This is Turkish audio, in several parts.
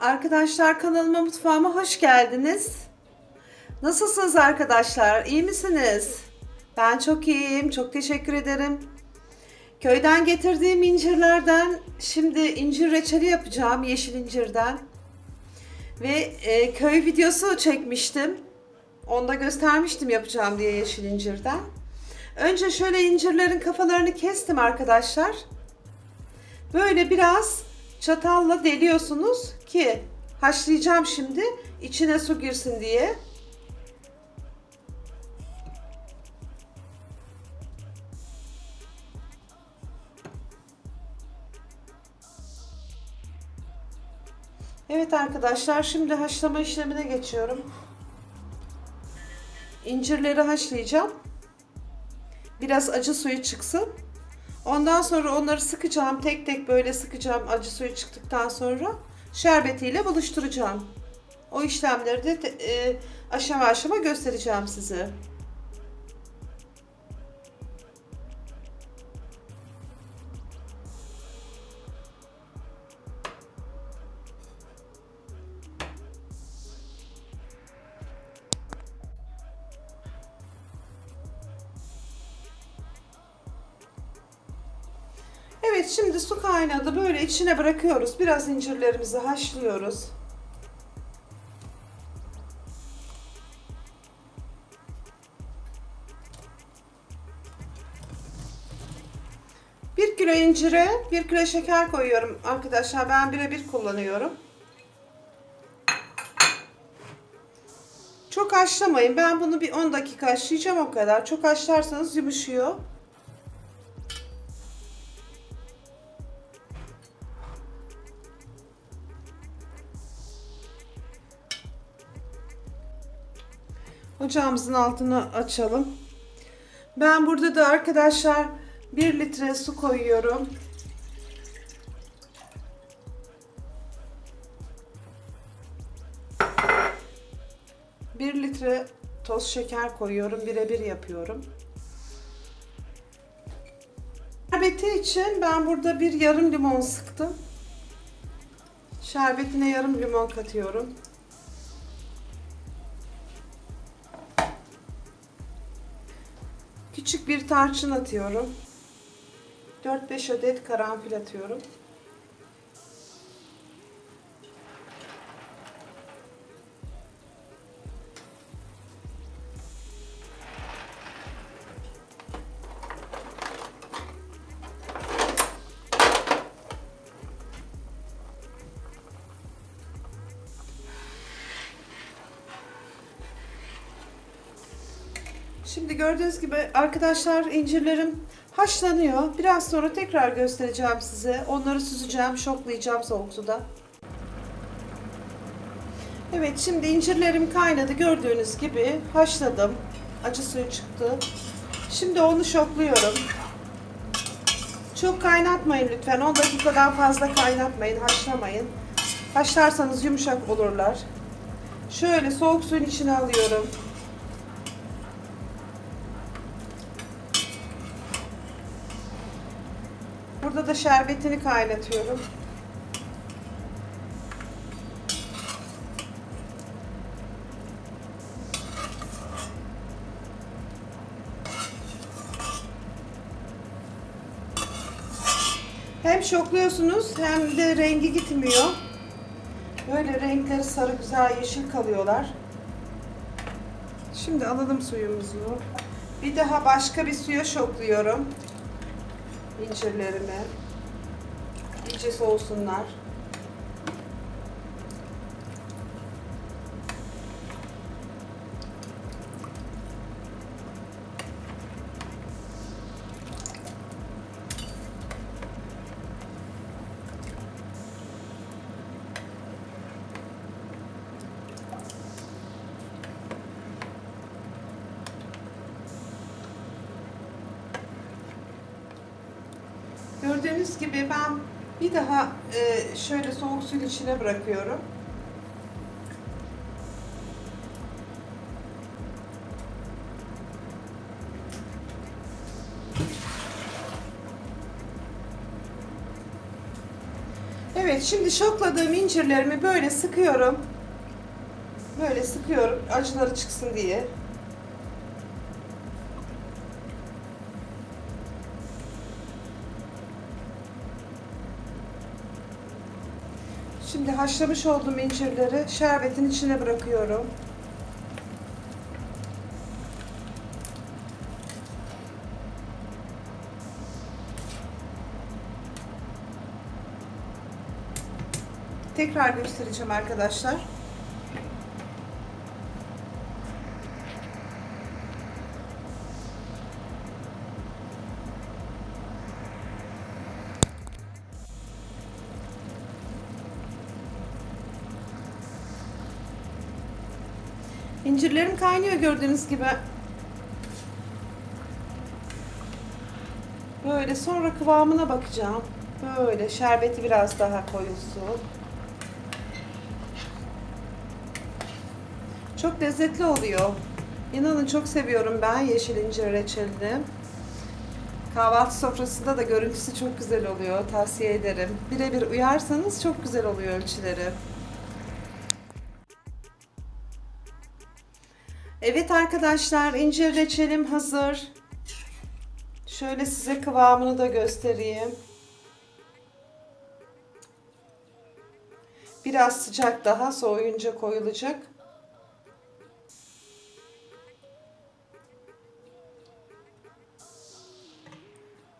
Arkadaşlar kanalıma mutfağıma hoş geldiniz. Nasılsınız arkadaşlar? İyi misiniz? Ben çok iyiyim. Çok teşekkür ederim. Köyden getirdiğim incirlerden şimdi incir reçeli yapacağım yeşil incirden. Ve e, köy videosu çekmiştim. Onda göstermiştim yapacağım diye yeşil incirden. Önce şöyle incirlerin kafalarını kestim arkadaşlar. Böyle biraz çatalla deliyorsunuz ki haşlayacağım şimdi içine su girsin diye. Evet arkadaşlar şimdi haşlama işlemine geçiyorum. İncirleri haşlayacağım. Biraz acı suyu çıksın. Ondan sonra onları sıkacağım. Tek tek böyle sıkacağım acı suyu çıktıktan sonra. Şerbetiyle buluşturacağım. O işlemleri de e, aşama aşama göstereceğim size. Evet şimdi su kaynadı. Böyle içine bırakıyoruz. Biraz incirlerimizi haşlıyoruz. Bir kilo incire bir kilo şeker koyuyorum arkadaşlar. Ben birebir kullanıyorum. Çok haşlamayın. Ben bunu bir 10 dakika haşlayacağım o kadar. Çok haşlarsanız yumuşuyor. Ocağımızın altını açalım. Ben burada da arkadaşlar 1 litre su koyuyorum. Bir litre toz şeker koyuyorum. Birebir yapıyorum. Şerbeti için ben burada bir yarım limon sıktım. Şerbetine yarım limon katıyorum. Küçük bir tarçın atıyorum. 4-5 adet karanfil atıyorum. Şimdi gördüğünüz gibi arkadaşlar incirlerim haşlanıyor. Biraz sonra tekrar göstereceğim size. Onları süzeceğim, şoklayacağım soğuk suda. Evet şimdi incirlerim kaynadı. Gördüğünüz gibi haşladım. Acı suyu çıktı. Şimdi onu şokluyorum. Çok kaynatmayın lütfen. 10 dakikadan fazla kaynatmayın, haşlamayın. Haşlarsanız yumuşak olurlar. Şöyle soğuk suyun içine alıyorum. Burada da şerbetini kaynatıyorum. Hem şokluyorsunuz hem de rengi gitmiyor. Böyle renkleri sarı güzel yeşil kalıyorlar. Şimdi alalım suyumuzu. Bir daha başka bir suya şokluyorum incirlerimi. İyice soğusunlar. Gördüğünüz gibi ben bir daha e, şöyle soğuk suyun içine bırakıyorum. Evet şimdi şokladığım incirlerimi böyle sıkıyorum. Böyle sıkıyorum acıları çıksın diye. Şimdi haşlamış olduğum incirleri şerbetin içine bırakıyorum. Tekrar göstereceğim arkadaşlar. İncirlerim kaynıyor gördüğünüz gibi. Böyle sonra kıvamına bakacağım. Böyle şerbeti biraz daha koyulsun. Çok lezzetli oluyor. İnanın çok seviyorum ben yeşil incir reçelini. Kahvaltı sofrasında da görüntüsü çok güzel oluyor. Tavsiye ederim. Birebir uyarsanız çok güzel oluyor ölçüleri. Evet arkadaşlar incir reçelim hazır. Şöyle size kıvamını da göstereyim. Biraz sıcak daha soğuyunca koyulacak.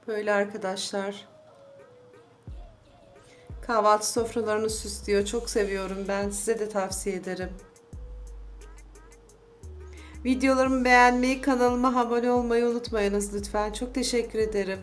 Böyle arkadaşlar. Kahvaltı sofralarını süslüyor. Çok seviyorum ben. Size de tavsiye ederim. Videolarımı beğenmeyi, kanalıma abone olmayı unutmayınız lütfen. Çok teşekkür ederim.